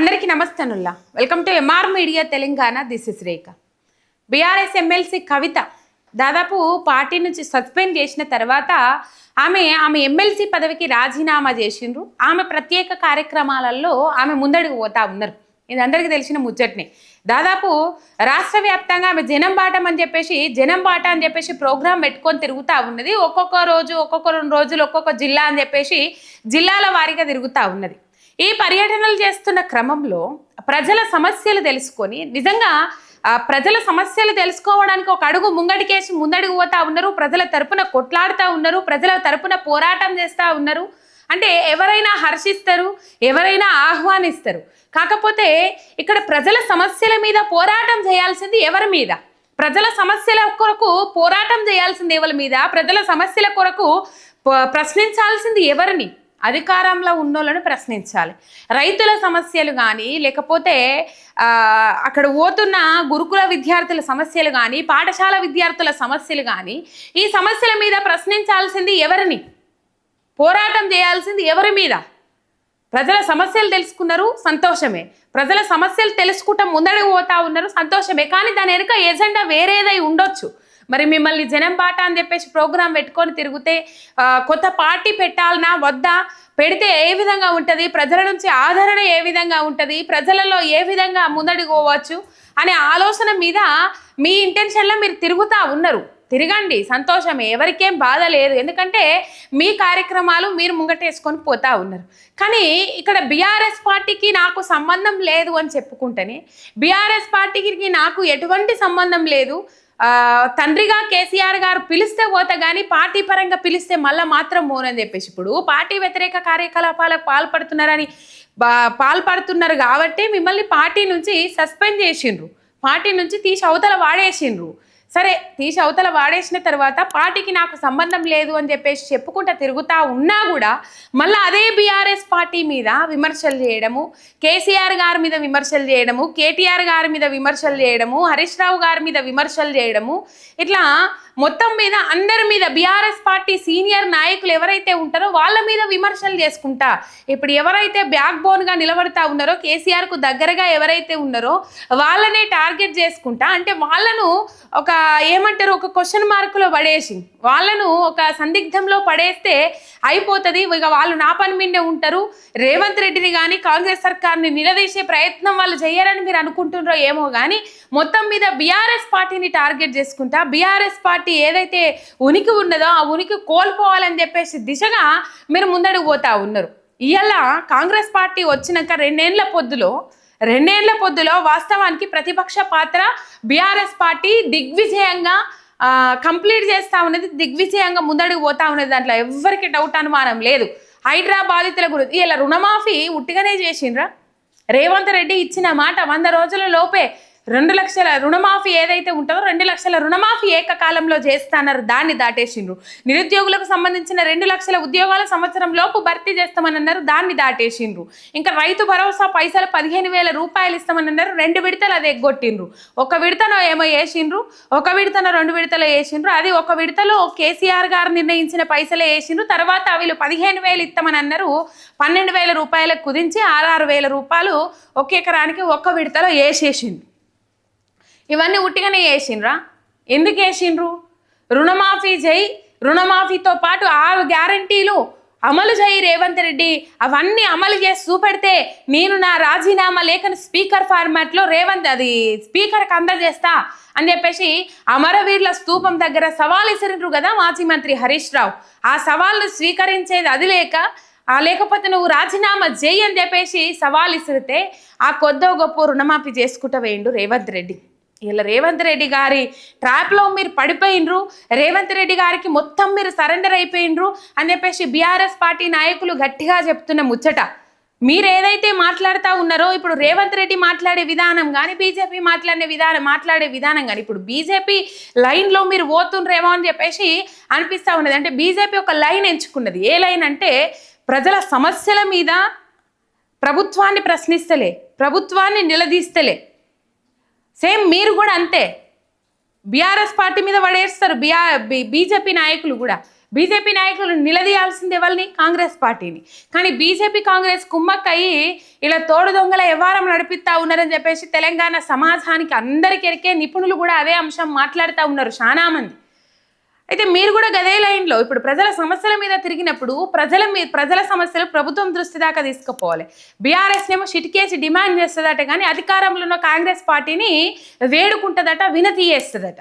అందరికీ నమస్తనుల్లా welcome to M R media Telangana this is Rekha B R S M L C Kavitha దాదాపు party నుంచి suspend చేసిన తర్వాత ఆమె ఆమె ఎమ్మెల్సీ పదవికి రాజీనామా చేసిండ్రు. ఆమె ప్రత్యేక కార్యక్రమాలలో ఆమె ముందడుగు పోతా ఉన్నారు. ఇది అందరికీ తెలిసిన ముచ్చట్నే. దాదాపు రాష్ట్ర వ్యాప్తంగా ఆమె జనం బాటం అని చెప్పేసి జనం బాట అని చెప్పేసి ప్రోగ్రాం పెట్టుకొని తిరుగుతూ ఉన్నది. ఒక్కొక్క రోజు ఒక్కొక్క రెండు రోజులు ఒక్కొక్క జిల్లా అని చెప్పేసి జిల్లాల వారీగా తిరుగుతూ ఉన్నది. ఈ పర్యటనలు చేస్తున్న క్రమంలో ప్రజల సమస్యలు తెలుసుకొని నిజంగా ప్రజల సమస్యలు తెలుసుకోవడానికి ఒక అడుగు ముంగడికేసి ముందడుగు పోతా ఉన్నారు ప్రజల తరపున కొట్లాడుతూ ఉన్నారు ప్రజల తరపున పోరాటం చేస్తూ ఉన్నారు. అంటే ఎవరైనా హర్షిస్తారు ఎవరైనా ఆహ్వానిస్తారు. కాకపోతే ఇక్కడ ప్రజల సమస్యల మీద పోరాటం చేయాల్సింది ఎవరి మీద? ప్రజల సమస్యల కొరకు పోరాటం చేయాల్సింది ఎవరి మీద? ప్రజల సమస్యల కొరకు ప- ప్రశ్నించాల్సింది ఎవరిని? అధికారంలో ఉన్నోళ్ళను ప్రశ్నించాలి. రైతుల సమస్యలు కానీ లేకపోతే అక్కడ పోతున్న గురుకుల విద్యార్థుల సమస్యలు కానీ పాఠశాల విద్యార్థుల సమస్యలు కానీ ఈ సమస్యల మీద ప్రశ్నించాల్సింది ఎవరిని? పోరాటం చేయాల్సింది ఎవరి మీద? ప్రజల సమస్యలు తెలుసుకున్నారు సంతోషమే. ప్రజల సమస్యలు తెలుసుకుంటా ముందడుగు పోతా ఉన్నారు సంతోషమే. కానీ దాని వెనుక ఎజెండా వేరేదై ఉండొచ్చు. మరి మిమ్మల్ని జనం బాట అని చెప్పేసి ప్రోగ్రాం పెట్టుకొని తిరిగితే కొత్త పార్టీ పెట్టాలనా వద్దా? పెడితే ఏ విధంగా ఉంటుంది? ప్రజల నుంచి ఆదరణ ఏ విధంగా ఉంటుంది? ప్రజలలో ఏ విధంగా ముందడుగు పోవచ్చు? అనే ఆలోచన మీద మీ ఇంటెన్షన్లో మీరు తిరుగుతూ ఉన్నారు. తిరగండి సంతోషమే. ఎవరికేం బాధ లేదు. ఎందుకంటే మీ కార్యక్రమాలు మీరు ముంగటేసుకొని పోతా ఉన్నారు. కానీ ఇక్కడ బీఆర్ఎస్ పార్టీకి నాకు సంబంధం లేదు అని చెప్పుకుంటేనే బీఆర్ఎస్ పార్టీకి నాకు ఎటువంటి సంబంధం లేదు. తండ్రిగా కేసీఆర్ గారు పిలిస్తే పోతే కానీ పార్టీ పరంగా పిలిస్తే మళ్ళా మాత్రం మోనని చెప్పేసి ఇప్పుడు పార్టీ వ్యతిరేక కార్యకలాపాలకు పాల్పడుతున్నారని పాల్పడుతున్నారు కాబట్టి మిమ్మల్ని పార్టీ నుంచి సస్పెండ్ చేసిండ్రు. పార్టీ నుంచి తీసి అవతల వాడేసిండ్రు. సరే తీసి అవతల వాడేసిన తర్వాత పార్టీకి నాకు సంబంధం లేదు అని చెప్పేసి చెప్పుకుంటా తిరుగుతా ఉన్నా కూడా మళ్ళీ అదే బీఆర్ఎస్ పార్టీ మీద విమర్శలు చేయడము కేసీఆర్ గారి మీద విమర్శలు చేయడము కేటీఆర్ గారి మీద విమర్శలు చేయడము హరీష్ రావు గారి మీద విమర్శలు చేయడము ఇట్లా మొత్తం మీద అందరి మీద బీఆర్ఎస్ పార్టీ సీనియర్ నాయకులు ఎవరైతే ఉంటారో వాళ్ళ మీద విమర్శలు చేసుకుంటా. ఇప్పుడు ఎవరైతే బ్యాక్ బోన్గా నిలబడతా ఉన్నారో కేసీఆర్కు దగ్గరగా ఎవరైతే ఉన్నారో వాళ్ళనే టార్గెట్ చేసుకుంటా. అంటే వాళ్ళను ఒక ఏమంటారు ఒక క్వశ్చన్ మార్కులో పడేసి వాళ్ళను ఒక సందిగ్ధంలో పడేస్తే అయిపోతుంది. ఇక వాళ్ళు నా పని మీదే ఉంటారు. రేవంత్ రెడ్డిని కానీ కాంగ్రెస్ సర్కార్ని నిలదీసే ప్రయత్నం వాళ్ళు చేయరని మీరు అనుకుంటున్నారో ఏమో కానీ మొత్తం మీద బీఆర్ఎస్ పార్టీని టార్గెట్ చేసుకుంటా. బీఆర్ఎస్ పార్టీ ఏదైతే ఉనికి ఉన్నదో ఆ ఉనికి కోల్పోవాలని చెప్పేసి దిశగా మీరు ముందడుగు పోతా ఉన్నారు. ఇవాళ కాంగ్రెస్ పార్టీ వచ్చినాక రెండేళ్ళ పొద్దులో రెండేళ్ళ పొద్దులో వాస్తవానికి ప్రతిపక్ష పాత్ర బీఆర్ఎస్ పార్టీ దిగ్విజయంగా కంప్లీట్ చేస్తా ఉన్నది దిగ్విజయంగా ముందడుగు పోతా ఉన్నది దాంట్లో ఎవ్వరికి డౌట్ అనుమానం లేదు. హైడ్రా బాధితుల గురించి ఇలా రుణమాఫీ ఉట్టిగానే చేసిండ్రా. రేవంత్ రెడ్డి ఇచ్చిన మాట వంద రోజుల లోపే రెండు లక్షల రుణమాఫీ ఏదైతే ఉంటుందో రెండు లక్షల రుణమాఫీ ఏకకాలంలో చేస్తానన్నారు దాన్ని దాటేసిండ్రు. నిరుద్యోగులకు సంబంధించిన రెండు లక్షల ఉద్యోగాల సంవత్సరం లోపు భర్తీ చేస్తామని అన్నారు దాన్ని దాటేసిండ్రు. ఇంకా రైతు భరోసా పైసలు పదిహేను వేల రూపాయలు ఇస్తామని అన్నారు రెండు విడతలు అది ఎగ్గొట్టిండ్రు ఒక విడతలో ఏమో వేసిండ్రు ఒక విడతన రెండు విడతలు వేసిండ్రు అది ఒక విడతలో కేసీఆర్ గారు నిర్ణయించిన పైసలే వేసిండ్రు తర్వాత వీళ్ళు పదిహేను వేలు ఇస్తామని అన్నారు పన్నెండు వేల రూపాయలకు కుదించి ఆరు వేల రూపాయలు ఒక ఎకరానికి ఒక్క విడతలో వేసేసిండ్రు ఇవన్నీ ఉట్టిగానే వేసిండ్రా ఎందుకు వేసిండ్రు రుణమాఫీ చేయి రుణమాఫీతో పాటు ఆరు గ్యారంటీలు అమలు చేయి రేవంత్ రెడ్డి. అవన్నీ అమలు చేసి చూపెడితే నేను నా రాజీనామా లేఖను స్పీకర్ ఫార్మాట్లో రేవంత్ అది స్పీకర్కి అందజేస్తా అని చెప్పేసి అమరవీరుల స్తూపం దగ్గర సవాల్ ఇసిరిండ్రు కదా మాజీ మంత్రి హరీష్ రావు. ఆ సవాల్ను స్వీకరించేది అది లేక ఆ లేకపోతే నువ్వు రాజీనామా చేయి అని చెప్పేసి సవాల్ ఇసిరితే ఆ కొద్దో గొప్ప రుణమాఫీ చేసుకుంటూ వేయండు రేవంత్ రెడ్డి. ఇలా రేవంత్ రెడ్డి గారి ట్రాప్లో మీరు పడిపోయినరు. రేవంత్ రెడ్డి గారికి మొత్తం మీరు సరెండర్ అయిపోయినరు అని చెప్పేసి బీఆర్ఎస్ పార్టీ నాయకులు గట్టిగా చెప్తున్న ముచ్చట. మీరు ఏదైతే మాట్లాడుతూ ఉన్నారో ఇప్పుడు రేవంత్ రెడ్డి మాట్లాడే విధానం కానీ బీజేపీ మాట్లాడే విధానం మాట్లాడే విధానం కానీ ఇప్పుడు బీజేపీ లైన్లో మీరు పోతుండ్రేమో అని చెప్పేసి అనిపిస్తూ ఉన్నది. అంటే బీజేపీ ఒక లైన్ ఎంచుకున్నది. ఏ లైన్ అంటే ప్రజల సమస్యల మీద ప్రభుత్వాన్ని ప్రశ్నిస్తలే ప్రభుత్వాన్ని నిలదీస్తలే. సేమ్ మీరు కూడా అంతే. బీఆర్ఎస్ పార్టీ మీద పడేస్తారు. బీఆర్ బీజేపీ నాయకులు కూడా. బీజేపీ నాయకులు నిలదీయాల్సింది ఎవరిని? కాంగ్రెస్ పార్టీని. కానీ బీజేపీ కాంగ్రెస్ కుమ్మక్కయ్యి ఇలా తోడు దొంగల వ్యవహారం నడిపిస్తా ఉన్నారని చెప్పేసి తెలంగాణ సమాజానికి అందరికెరికే నిపుణులు కూడా అదే అంశం మాట్లాడుతూ ఉన్నారు. చాలామంది. అయితే మీరు కూడా గదే లైన్లో ఇప్పుడు ప్రజల సమస్యల మీద తిరిగినప్పుడు ప్రజల మీద ప్రజల సమస్యలు ప్రభుత్వం దృష్టి దాకా తీసుకుపోవాలి. బీఆర్ఎస్ ఏమో షిటికేసి డిమాండ్ చేస్తుందట కానీ అధికారంలో ఉన్న కాంగ్రెస్ పార్టీని వేడుకుంటుందట వినతి చేస్తుందట.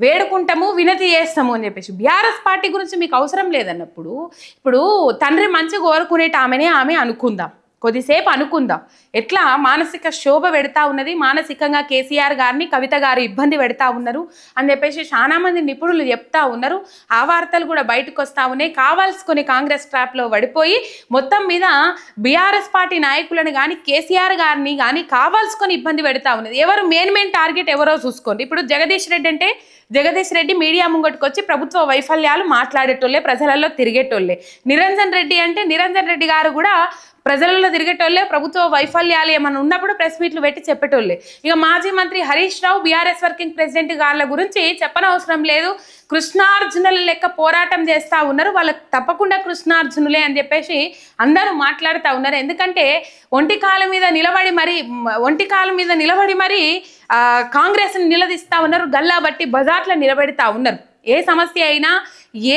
వేడుకుంటాము వినతి చేస్తాము అని చెప్పేసి. బీఆర్ఎస్ పార్టీ గురించి మీకు అవసరం లేదన్నప్పుడు ఇప్పుడు తండ్రి మంచి కోరుకునేట ఆమెనే ఆమె అనుకుందాం. కొద్దిసేపు అనుకుందాం. ఎట్లా మానసిక శోభ పెడతా ఉన్నది? మానసికంగా కేసీఆర్ గారిని కవిత గారు ఇబ్బంది పెడతా ఉన్నారు అని చెప్పేసి చాలా మంది నిపుణులు చెప్తా ఉన్నారు. ఆ వార్తలు కూడా బయటకు వస్తా ఉన్నాయి. కావాల్సుకొని కాంగ్రెస్ ట్రాప్లో పడిపోయి మొత్తం మీద బీఆర్ఎస్ పార్టీ నాయకులను కానీ కేసీఆర్ గారిని కానీ కావాల్సుకొని ఇబ్బంది పెడతా ఉన్నది. ఎవరు మెయిన్ మెయిన్ టార్గెట్ ఎవరో చూసుకోండి. ఇప్పుడు జగదీష్ రెడ్డి అంటే జగదీష్ రెడ్డి మీడియా ముంగట్టుకొచ్చి ప్రభుత్వ వైఫల్యాలు మాట్లాడేటోళ్ళే ప్రజలలో తిరిగేటోళ్ళే. నిరంజన్ రెడ్డి అంటే నిరంజన్ రెడ్డి గారు కూడా ప్రజలలో తిరిగేటోళ్ళే ప్రభుత్వ వైఫల్యాలు ఏమైనా ఉన్నప్పుడు ప్రెస్ మీట్లు పెట్టి చెప్పేటోళ్ళే. ఇక మాజీ మంత్రి Harish Rao B R S working president garu గురించి చెప్పనవసరం లేదు. కృష్ణార్జునుల లెక్క పోరాటం చేస్తూ ఉన్నారు. వాళ్ళకి తప్పకుండా కృష్ణార్జునులే అని చెప్పేసి అందరూ మాట్లాడుతూ ఉన్నారు. ఎందుకంటే ఒంటి కాలం మీద నిలబడి మరి ఒంటి కాలం మీద నిలబడి మరి కాంగ్రెస్ని నిలదీస్తా ఉన్నారు. గల్లా బట్టి బజార్లో నిలబెడతా ఉన్నారు. ఏ సమస్య అయినా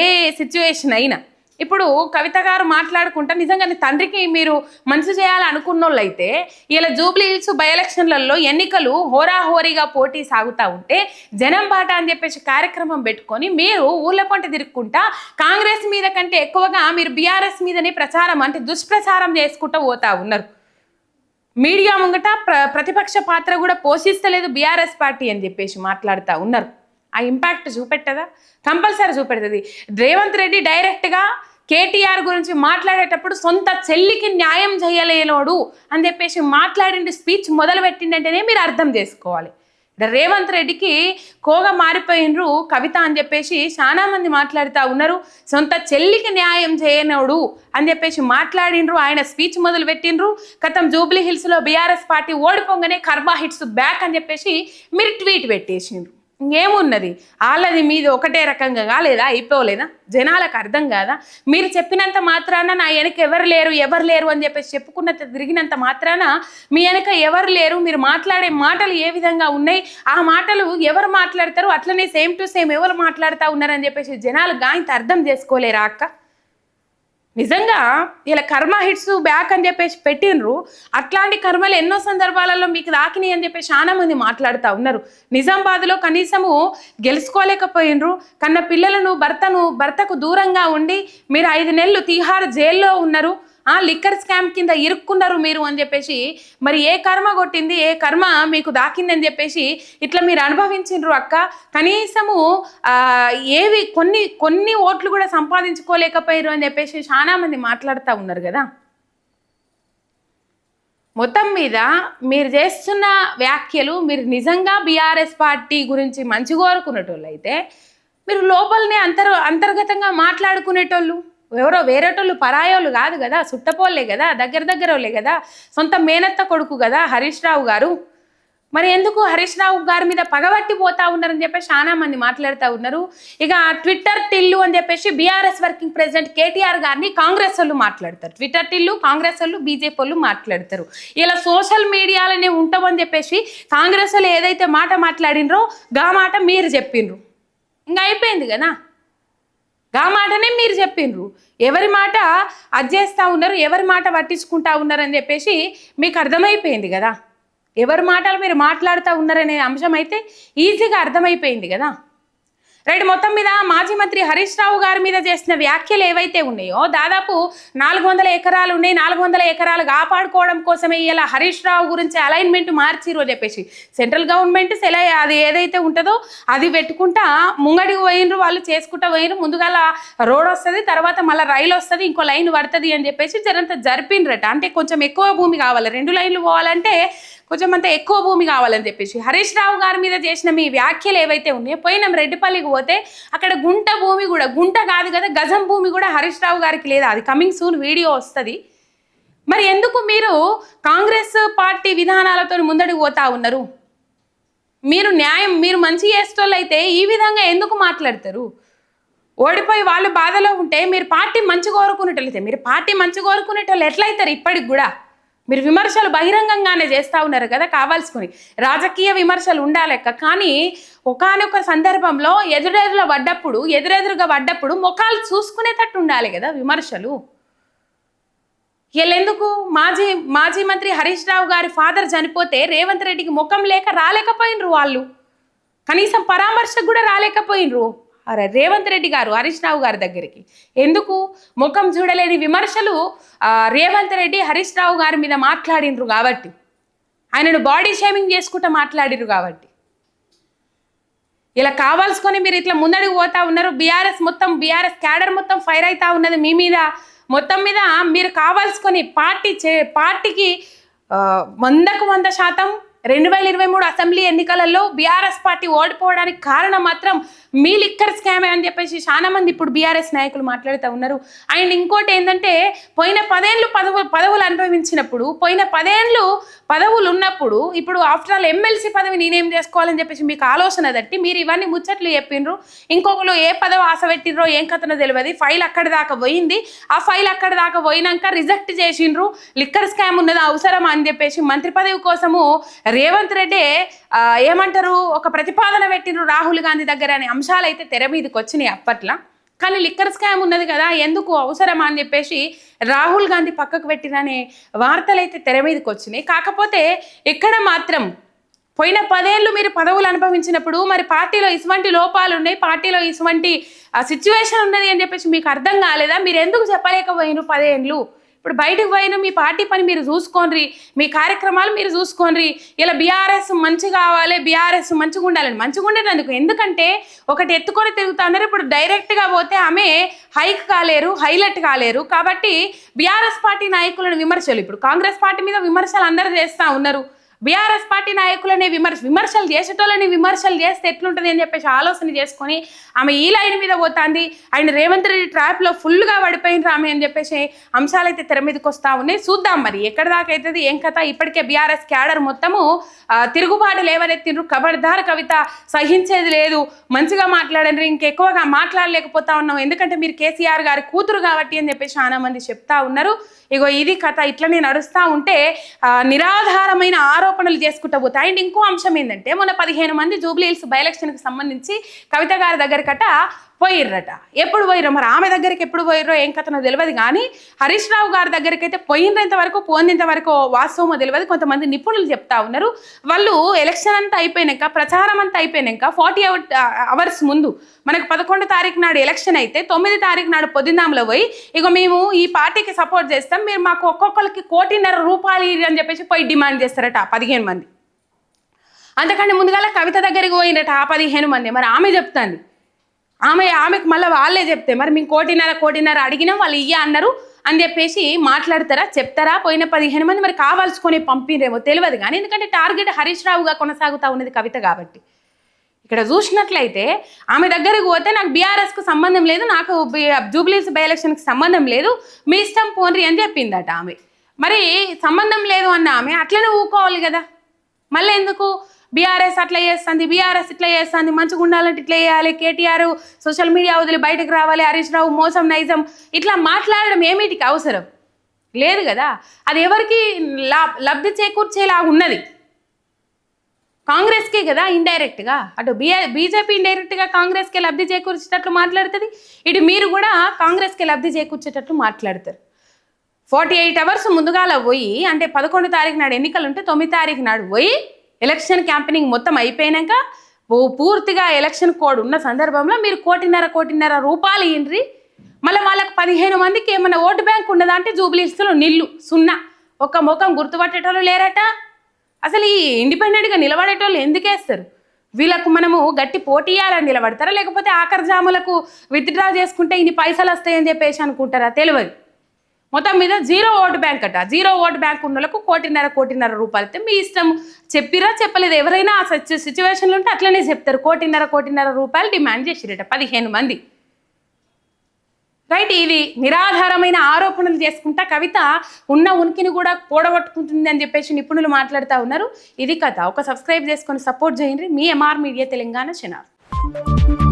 ఏ సిచ్యువేషన్ అయినా. ఇప్పుడు కవిత గారు మాట్లాడుకుంటా నిజంగానే తండ్రికి మీరు మంచి చేయాలనుకున్న అయితే ఇలా జూబ్లీ హిల్స్ బై ఎలక్షన్లలో ఎన్నికలు హోరాహోరీగా పోటీ సాగుతూ ఉంటే జనం బాట అని చెప్పేసి కార్యక్రమం పెట్టుకొని మీరు ఊళ్ళ పంట తిరుక్కుంటా కాంగ్రెస్ మీద కంటే ఎక్కువగా మీరు బీఆర్ఎస్ మీదనే ప్రచారం అంటే దుష్ప్రచారం చేసుకుంటూ పోతా ఉన్నారు. మీడియా ముంగట ప్ర ప్రతిపక్ష పాత్ర కూడా పోషిస్తలేదు బీఆర్ఎస్ పార్టీ అని చెప్పేసి మాట్లాడుతూ ఉన్నారు. ఆ ఇంపాక్ట్ చూపెట్టదా? కంపల్సరీ చూపెడుతుంది. రేవంత్ రెడ్డి డైరెక్ట్గా కేటీఆర్ గురించి మాట్లాడేటప్పుడు సొంత చెల్లికి న్యాయం చేయలేనోడు అని చెప్పేసి మాట్లాడిండి స్పీచ్ మొదలు పెట్టిండంటేనే మీరు అర్థం చేసుకోవాలి. రేవంత్ రెడ్డికి కోగ మారిపోయినరు కవిత అని చెప్పేసి చాలా మంది మాట్లాడుతూ ఉన్నారు. సొంత చెల్లికి న్యాయం చేయనోడు అని చెప్పేసి మాట్లాడిండ్రు ఆయన స్పీచ్ మొదలు పెట్టినరు కథం జూబ్లీ హిల్స్లో బీఆర్ఎస్ పార్టీ ఓడిపోగానే కర్మా హిట్స్ బ్యాక్ అని చెప్పేసి మీరు ట్వీట్ పెట్టేసిండ్రు. ఇంకేమున్నది? వాళ్ళది మీది ఒకటే రకంగా కాలేదా అయిపోలేదా? జనాలకు అర్థం కాదా? మీరు చెప్పినంత మాత్రాన నా వెనక ఎవరు లేరు ఎవరు లేరు అని చెప్పేసి చెప్పుకున్నంత తిరిగినంత మాత్రాన మీ వెనక ఎవరు లేరు మీరు మాట్లాడే మాటలు ఏ విధంగా ఉన్నాయి? ఆ మాటలు ఎవరు మాట్లాడతారు? అట్లనే సేమ్ టు సేమ్ ఎవరు మాట్లాడుతూ ఉన్నారని చెప్పేసి జనాలు గాయంత అర్థం చేసుకోలేరా అక్క? నిజంగా ఇలా కర్మ హిట్స్ బ్యాక్ అని చెప్పేసి పెట్టినరు అట్లాంటి కర్మలు ఎన్నో సందర్భాలలో మీకు దాకినాయి అని చెప్పేసి చాలా మంది మాట్లాడుతూ ఉన్నారు. నిజామాబాద్లో కనీసము గెలుచుకోలేకపోయినరు కన్న పిల్లలను భర్తను భర్తకు దూరంగా ఉండి మీరు ఐదు నెలలు తీహార్ జైల్లో ఉన్నారు. ఆ లిక్కర్ స్కామ్ కింద ఇరుక్కున్నారు మీరు అని చెప్పేసి మరి ఏ కర్మ కొట్టింది ఏ కర్మ మీకు దాకిందని చెప్పేసి ఇట్లా మీరు అనుభవించిండ్రు అక్క. కనీసము ఏవి కొన్ని కొన్ని ఓట్లు కూడా సంపాదించుకోలేకపోయారు అని చెప్పేసి చాలా మంది మాట్లాడుతూ ఉన్నారు కదా. మొత్తం మీద మీరు చేస్తున్న వ్యాఖ్యలు మీరు నిజంగా బీఆర్ఎస్ పార్టీ గురించి మంచి కోరుకునేటోళ్ళు అయితే మీరు లోపలనే అంతర్ అంతర్గతంగా మాట్లాడుకునేటోళ్ళు. ఎవరో వేరేటోళ్ళు పరాయోళ్ళు కాదు కదా సుట్టపోళ్ళే కదా దగ్గర దగ్గర వాళ్ళే కదా సొంత మేనత్త కొడుకు కదా హరీష్ రావు గారు. మరి ఎందుకు హరీష్ రావు గారి మీద పగబట్టి పోతా ఉన్నారని చెప్పేసి చాలా మంది మాట్లాడుతూ ఉన్నారు. ఇక ట్విట్టర్ టిల్లు అని చెప్పేసి బీఆర్ఎస్ వర్కింగ్ ప్రెసిడెంట్ కేటీఆర్ గారిని కాంగ్రెస్ వాళ్ళు మాట్లాడతారు. ట్విట్టర్ టిల్లు కాంగ్రెస్ వాళ్ళు బీజేపీ వాళ్ళు మాట్లాడతారు. ఇలా సోషల్ మీడియాలోనే ఉంటామని చెప్పేసి కాంగ్రెస్ వాళ్ళు ఏదైతే మాట మాట్లాడినరో గా మాట మీరు చెప్పిండ్రు ఇంకా అయిపోయింది కదా? గా మాటనే మీరు చెప్పిండ్రు ఎవరి మాట అది చేస్తూ ఉన్నారు ఎవరి మాట పట్టించుకుంటా ఉన్నారు అని చెప్పేసి మీకు అర్థమైపోయింది కదా. ఎవరి మాటలు మీరు మాట్లాడుతూ ఉన్నారనే అంశం అయితే ఈజీగా అర్థమైపోయింది కదా. రైట్ మొత్తం మీద మాజీ మంత్రి హరీష్ రావు గారి మీద చేసిన వ్యాఖ్యలు ఏవైతే ఉన్నాయో దాదాపు నాలుగు వందల ఎకరాలు ఉన్నాయి. నాలుగు వందల ఎకరాలు కాపాడుకోవడం కోసమే ఇలా హరీష్ రావు గురించి అలైన్మెంట్ మార్చిరు అని చెప్పేసి సెంట్రల్ గవర్నమెంట్ సెల అది ఏదైతే ఉంటుందో అది పెట్టుకుంటా ముంగడికి పోయినరు వాళ్ళు చేసుకుంటా పోయినరు ముందుగాల రోడ్ వస్తుంది తర్వాత మళ్ళీ రైలు వస్తుంది ఇంకో లైన్ పడుతుంది అని చెప్పేసి జరంత జరిపినరట. అంటే కొంచెం ఎక్కువ భూమి కావాలి. రెండు లైన్లు పోవాలంటే కొంచెం అంత ఎక్కువ భూమి కావాలని చెప్పేసి. హరీష్ రావు గారి మీద చేసిన మీ వ్యాఖ్యలు ఏవైతే ఉన్నాయో పోయినాం రెడ్డిపల్లికి పోతే అక్కడ గుంట భూమి కూడా గుంట కాదు కదా గజం భూమి కూడా హరీష్ రావు గారికి లేదా? అది కమింగ్ సూన్ వీడియో వస్తుంది. మరి ఎందుకు మీరు కాంగ్రెస్ పార్టీ విధానాలతో ముందడుగు పోతా ఉన్నారు? మీరు న్యాయం మీరు మంచి చేసేటోళ్ళు అయితే ఈ విధంగా ఎందుకు మాట్లాడతారు? ఓడిపోయి వాళ్ళు బాధలో ఉంటే మీరు పార్టీ మంచి కోరుకునేటట్లయితే మీరు పార్టీ మంచి కోరుకునేటోళ్ళు ఎట్లయితారు ఇప్పటికి కూడా? మీరు విమర్శలు బహిరంగంగానే చేస్తూ ఉన్నారు కదా కావాల్సుకుని. రాజకీయ విమర్శలు ఉండాలెక్క కానీ ఒకానొక సందర్భంలో ఎదురెదురుగా పడ్డప్పుడు ఎదురెదురుగా పడ్డప్పుడు ముఖాలు చూసుకునేటట్టు ఉండాలి కదా విమర్శలు. వీళ్ళెందుకు? మాజీ మాజీ మంత్రి హరీష్ రావు గారి ఫాదర్ చనిపోతే రేవంత్ రెడ్డికి ముఖం లేక రాలేకపోయినరు వాళ్ళు. కనీసం పరామర్శకు కూడా రాలేకపోయినరు. రేవంత్ రెడ్డి గారు హరీష్ రావు గారి దగ్గరికి. ఎందుకు? ముఖం చూడలేని విమర్శలు రేవంత్ రెడ్డి హరీష్ రావు గారి మీద మాట్లాడినరు కాబట్టి. ఆయనను బాడీ షేమింగ్ చేసుకుంటూ మాట్లాడిరు కాబట్టి. ఇలా కావాల్సుకొని మీరు ఇట్లా ముందడుగు పోతా ఉన్నారు బీఆర్ఎస్ మొత్తం బీఆర్ఎస్ క్యాడర్ మొత్తం ఫైర్ అవుతా ఉన్నది మీ మీద మొత్తం మీద మీరు కావాల్సుకొని పార్టీ చే పార్టీకి వందకు వంద శాతం రెండు వేల ఇరవై మూడు అసెంబ్లీ ఎన్నికలలో బీఆర్ఎస్ పార్టీ ఓడిపోవడానికి కారణం మాత్రం మీ లిక్కర్ స్కామే అని చెప్పేసి చాలా మంది ఇప్పుడు బీఆర్ఎస్ నాయకులు మాట్లాడుతూ ఉన్నారు. అండ్ ఇంకోటి ఏంటంటే పోయిన పదేళ్ళు పదవు పదవులు అనుభవించినప్పుడు పోయిన పదేళ్ళు పదవులు ఉన్నప్పుడు ఇప్పుడు ఆఫ్టర్ ఆల్ ఎమ్మెల్సీ పదవి నేనేం చేసుకోవాలని చెప్పేసి మీకు ఆలోచన తట్టి మీరు ఇవన్నీ ముచ్చట్లు చెప్పిండ్రు ఇంకొకరు ఏ పదవి ఆశ పెట్టిండ్రో ఏం కథనో తెలియదు. ఫైల్ అక్కడి దాకా పోయింది. ఆ ఫైల్ అక్కడి దాకా పోయినాక రిజెక్ట్ చేసిండ్రు. లిక్కర్ స్కామ్ ఉన్నది అవసరం అని చెప్పేసి మంత్రి పదవి కోసము రేవంత్ రెడ్డి ఏమంటారు ఒక ప్రతిపాదన పెట్టినారు రాహుల్ గాంధీ దగ్గర అనే అంశాలు అయితే తెర మీదకి వచ్చినాయి అప్పట్లో. కానీ లిక్కర్ స్కామ్ ఉన్నది కదా ఎందుకు అవసరమా అని చెప్పేసి రాహుల్ గాంధీ పక్కకు పెట్టిననే వార్తలు అయితే తెర మీదకి వచ్చినాయి. కాకపోతే ఇక్కడ మాత్రం పోయిన పదేళ్ళు మీరు పదవులు అనుభవించినప్పుడు మరి పార్టీలో ఇటువంటి లోపాలు ఉన్నాయి పార్టీలో ఇటువంటి సిచ్యువేషన్ ఉన్నది అని చెప్పేసి మీకు అర్థం కాలేదా? మీరు ఎందుకు చెప్పలేకపోయినారు పదేళ్ళు ఇప్పుడు బయటకు పోయిన మీ పార్టీ పని మీరు చూసుకోండి మీ కార్యక్రమాలు మీరు చూసుకోండి. ఇలా బీఆర్ఎస్ మంచి కావాలి బీఆర్ఎస్ మంచిగా ఉండాలని. మంచిగా ఉండేటందుకు. ఎందుకంటే ఒకటి ఎత్తుకొని తిరుగుతా అందరు ఇప్పుడు డైరెక్ట్గా పోతే ఆమె హైక్ కాలేరు హైలైట్ కాలేరు. కాబట్టి బీఆర్ఎస్ పార్టీ నాయకులను విమర్శలు. ఇప్పుడు కాంగ్రెస్ పార్టీ మీద విమర్శలు అందరూ చేస్తూ ఉన్నారు. బీఆర్ఎస్ పార్టీ నాయకులనే విమర్శ విమర్శలు చేసేటోళ్ళని విమర్శలు చేస్తే ఎట్లుంటుంది అని చెప్పేసి ఆలోచన చేసుకొని ఆమె ఈ లైన్ మీద పోతుంది. అండ్ రేవంత్ రెడ్డి ట్రాప్లో ఫుల్గా పడిపోయింది ఆమె అని చెప్పేసి అంశాలు అయితే తెర మీదకి వస్తూ ఉన్నాయి. చూద్దాం మరి ఎక్కడి దాకా అవుతుంది ఏం కథ? ఇప్పటికే బీఆర్ఎస్ క్యాడర్ మొత్తము తిరుగుబాటు లేవనెత్తిండ్రు కబడ్దార్ కవిత సహించేది లేదు. మంచిగా మాట్లాడండి ఇంకెక్కువగా మాట్లాడలేకపోతా ఉన్నాం. ఎందుకంటే మీరు కేసీఆర్ గారి కూతురు కాబట్టి అని చెప్పేసి చాలామంది చెప్తా ఉన్నారు. ఇగో ఇది కథ ఇట్లనే నడుస్తూ ఉంటే నిరాధారమైన ఆరోపణ ఆరోపణలు చేసుకుంటూ పోతాయి. అండ్ ఇంకో అంశం ఏంటంటే మొన్న పదిహేను మంది జూబ్లీ హిల్స్ బై ఎలక్షన్కి సంబంధించి కవిత గారి దగ్గర కట్ట పోయిర్రట. ఎప్పుడు పోయిర్రో? మరి ఆమె దగ్గరికి ఎప్పుడు పోయిర్రో? ఏం కథనో తెలియదు కానీ హరీష్ రావు గారి దగ్గరికి అయితే పోయినంత వరకు పోయినంత వరకు వాస్తవమో తెలియదు కొంతమంది నిపుణులు చెప్తా ఉన్నారు. వాళ్ళు ఎలక్షన్ అంతా అయిపోయినాక ప్రచారం అంతా అయిపోయినాక ఫార్టీ అవర్ అవర్స్ ముందు మనకు పదకొండు తారీఖు నాడు ఎలక్షన్ అయితే తొమ్మిది తారీఖు నాడు పొద్దున్నాంలో పోయి ఇక మేము ఈ పార్టీకి సపోర్ట్ చేస్తాం. మీరు మాకు ఒక్కొక్కరికి కోటిన్నర రూపాయలు అని చెప్పేసి పోయి డిమాండ్ చేస్తారట పదిహేను మంది. అంతకంటే ముందుగాల కవిత దగ్గరికి పోయినట ఆ పదిహేను మంది. మరి ఆమె చెప్తాంది ఆమె ఆమెకు మళ్ళీ వాళ్ళే చెప్తే మరి మేము కోటిన్నర కోటిన్నర అడిగినా వాళ్ళు ఇయ్య అన్నారు అని చెప్పేసి మాట్లాడతారా చెప్తారా? పోయిన పదిహేను మంది మరి కావాల్సుకొని పంపిరేమో తెలియదు కానీ ఎందుకంటే టార్గెట్ హరీష్ రావుగా కొనసాగుతూ ఉన్నది కవిత కాబట్టి. ఇక్కడ చూసినట్లయితే ఆమె దగ్గరకు పోతే నాకు బీఆర్ఎస్కు సంబంధం లేదు నాకు జూబ్లీస్ బై ఎలక్షన్కి సంబంధం లేదు మీ ఇష్టం పోన్రి అని చెప్పిందట ఆమె. మరి సంబంధం లేదు అన్న ఆమె అట్లనే ఊకోవాలి కదా. మళ్ళీ ఎందుకు? బీఆర్ఎస్ అట్లా చేస్తుంది బీఆర్ఎస్ ఇట్లా చేస్తుంది మంచిగా ఉండాలంటే ఇట్లా చేయాలి. కేటీఆర్ సోషల్ మీడియా వదిలి బయటకు రావాలి హరీష్ రావు మోసం నైజం ఇట్లా మాట్లాడడం ఏమిటికి అవసరం? లేదు కదా. అది ఎవరికి లబ్ధి చేకూర్చేలా ఉన్నది? కాంగ్రెస్కే కదా ఇండైరెక్ట్గా. అటు బీఆర్ బీజేపీ ఇండైరెక్ట్గా కాంగ్రెస్కి లబ్ధి చేకూర్చేటట్లు మాట్లాడుతుంది. ఇటు మీరు కూడా కాంగ్రెస్కి లబ్ధి చేకూర్చేటట్లు మాట్లాడతారు. ఫార్టీ ఎయిట్ అవర్స్ ముందుగాల పోయి అంటే పదకొండు తారీఖు నాడు ఎన్నికలు ఉంటే తొమ్మిది తారీఖు నాడు పోయి ఎలక్షన్ క్యాంపెయినింగ్ మొత్తం అయిపోయినాక పూర్తిగా ఎలక్షన్ కోడ్ ఉన్న సందర్భంలో మీరు కోటిన్నర కోటిన్నర రూపాయలు ఇండ్రి మళ్ళీ వాళ్ళకి పదిహేను మందికి ఏమైనా ఓటు బ్యాంక్ ఉన్నదా అంటే జూబ్లీస్లో నిల్లు సున్నా. ఒక ముఖం గుర్తుపట్టేటోళ్ళు లేరట. అసలు ఈ ఇండిపెండెంట్గా నిలబడేటోళ్ళు ఎందుకేస్తారు వీళ్ళకు మనము గట్టి పోటీ నిలబడతారా? లేకపోతే ఆఖరి జాములకు విత్డ్రా చేసుకుంటే ఇన్ని పైసలు వస్తాయని చెప్పేసి అనుకుంటారా? తెలియదు. మొత్తం మీద జీరో ఓటు బ్యాంక్ అట. జీరో ఓటు బ్యాంక్ ఉన్న వాళ్ళకు కోటిన్నర కోటిన్నర రూపాయలు అయితే మీ ఇష్టం. చెప్పిరా చెప్పలేదు. ఎవరైనా ఆ సచ్ సిచ్యువేషన్లో ఉంటే అట్లనే చెప్తారు. కోటిన్నర కోటిన్నర రూపాయలు డిమాండ్ చేసిరట పదిహేను మంది. రైట్ ఇది నిరాధారమైన ఆరోపణలు చేసుకుంటా కవిత ఉన్న ఉనికిని కూడా కూడగొట్టుకుంటుంది అని చెప్పేసి నిపుణులు మాట్లాడుతూ ఉన్నారు. ఇది కథ. ఒక సబ్స్క్రైబ్ చేసుకొని సపోర్ట్ చేయండి. మీ M R media Telangana channel.